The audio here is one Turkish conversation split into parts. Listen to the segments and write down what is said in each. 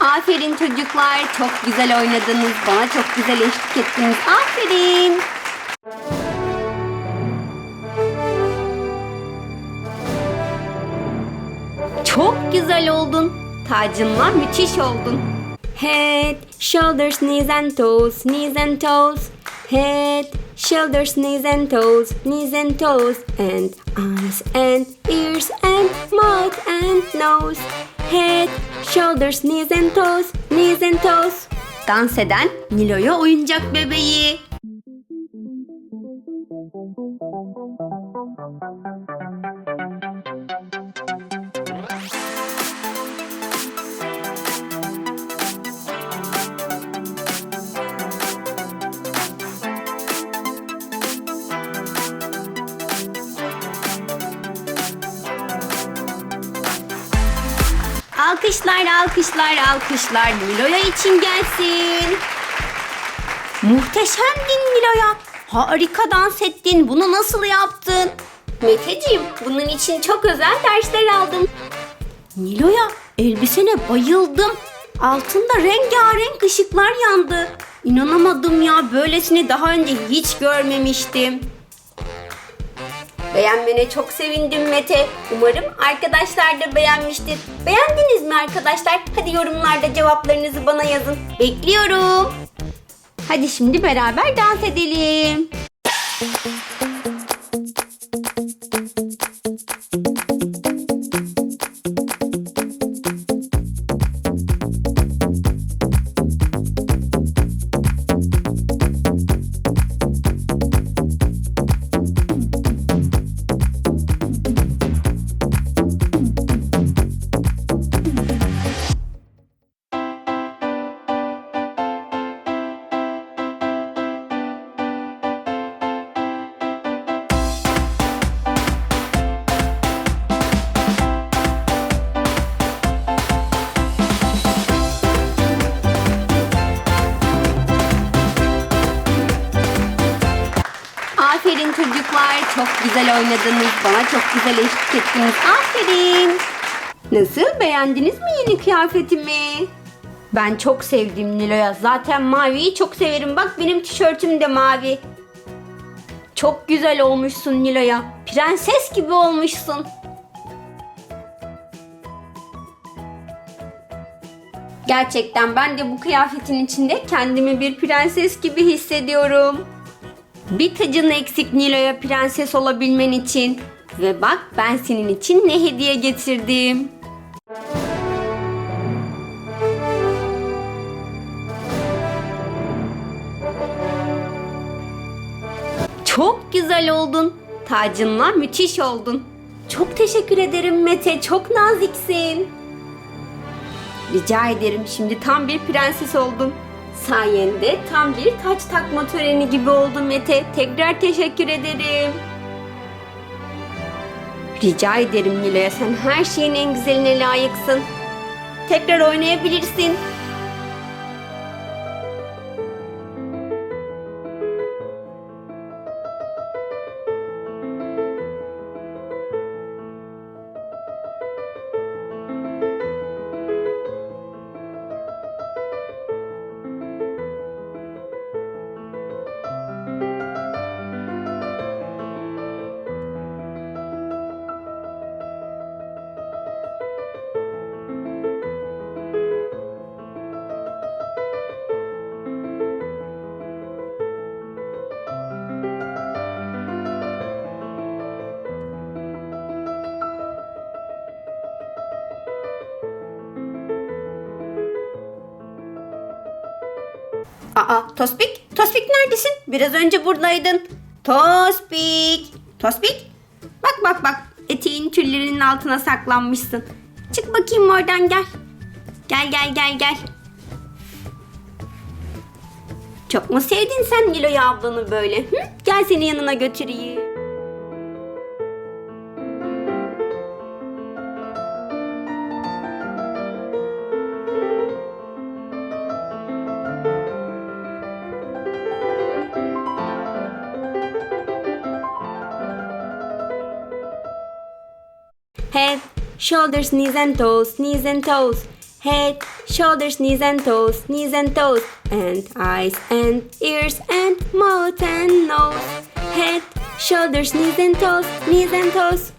Aferin çocuklar. Çok güzel oynadınız. Bana çok güzel eşlik ettiniz. Aferin. Çok güzel oldun. Tacınla müthiş oldun. Head, shoulders, knees and toes, knees and toes. Head, shoulders, knees and toes, knees and toes. And eyes and ears and mouth and nose. Head, shoulders, knees and toes, knees and toes. Dans eden Nilo'ya oyuncak bebeği. Alkışlar, alkışlar, alkışlar Nilo'ya için gelsin. Muhteşemdin Nilo'ya. Harika dans ettin. Bunu nasıl yaptın? Meteciğim, bunun için çok özel dersler aldım. Nilo'ya, elbisene bayıldım. Altında rengarenk ışıklar yandı. İnanamadım ya, böylesini daha önce hiç görmemiştim. Beğenmene çok sevindim Mete. Umarım arkadaşlar da beğenmiştir. Beğendiniz mi arkadaşlar? Hadi yorumlarda cevaplarınızı bana yazın. Bekliyorum. Hadi şimdi beraber dans edelim. Güzel oynadınız. Bana çok güzel eşlik ettiniz. Aferin. Nasıl? Beğendiniz mi yeni kıyafetimi? Ben çok sevdim Nilo'ya. Zaten maviyi çok severim. Bak benim tişörtüm de mavi. Çok güzel olmuşsun Nilo'ya. Prenses gibi olmuşsun. Gerçekten ben de bu kıyafetin içinde kendimi bir prenses gibi hissediyorum. Bir tacın eksik Nilo'ya prenses olabilmen için. Ve bak ben senin için ne hediye getirdim. Çok güzel oldun. Tacınla müthiş oldun. Çok teşekkür ederim Mete. Çok naziksin. Rica ederim. Şimdi tam bir prenses oldun. Sayende tam bir taç takma töreni gibi oldu Mete. Tekrar teşekkür ederim. Rica ederim Nilo'ya sen her şeyin en güzeline layıksın. Tekrar oynayabilirsin. Aa Tospik, Tospik neredesin? Biraz önce buradaydın. Tospik, Tospik. Bak bak bak, eteğin tüllerinin altına saklanmışsın. Çık bakayım oradan gel. Gel gel gel gel. Çok mu sevdin sen Nilo'ya ablanı böyle? Hı? Gel seni yanına götüreyim. Head, shoulders, knees and toes, knees and toes. Head, shoulders, knees and toes, knees and toes. And eyes and ears and mouth and nose. Head, shoulders, knees and toes, knees and toes.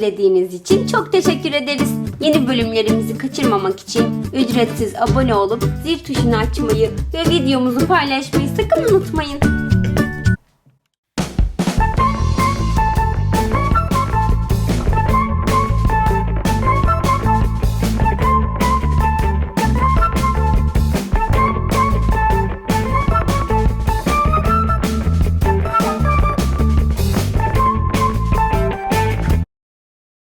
İzlediğiniz için çok teşekkür ederiz. Yeni bölümlerimizi kaçırmamak için ücretsiz abone olup zil tuşunu açmayı ve videomuzu paylaşmayı sakın unutmayın.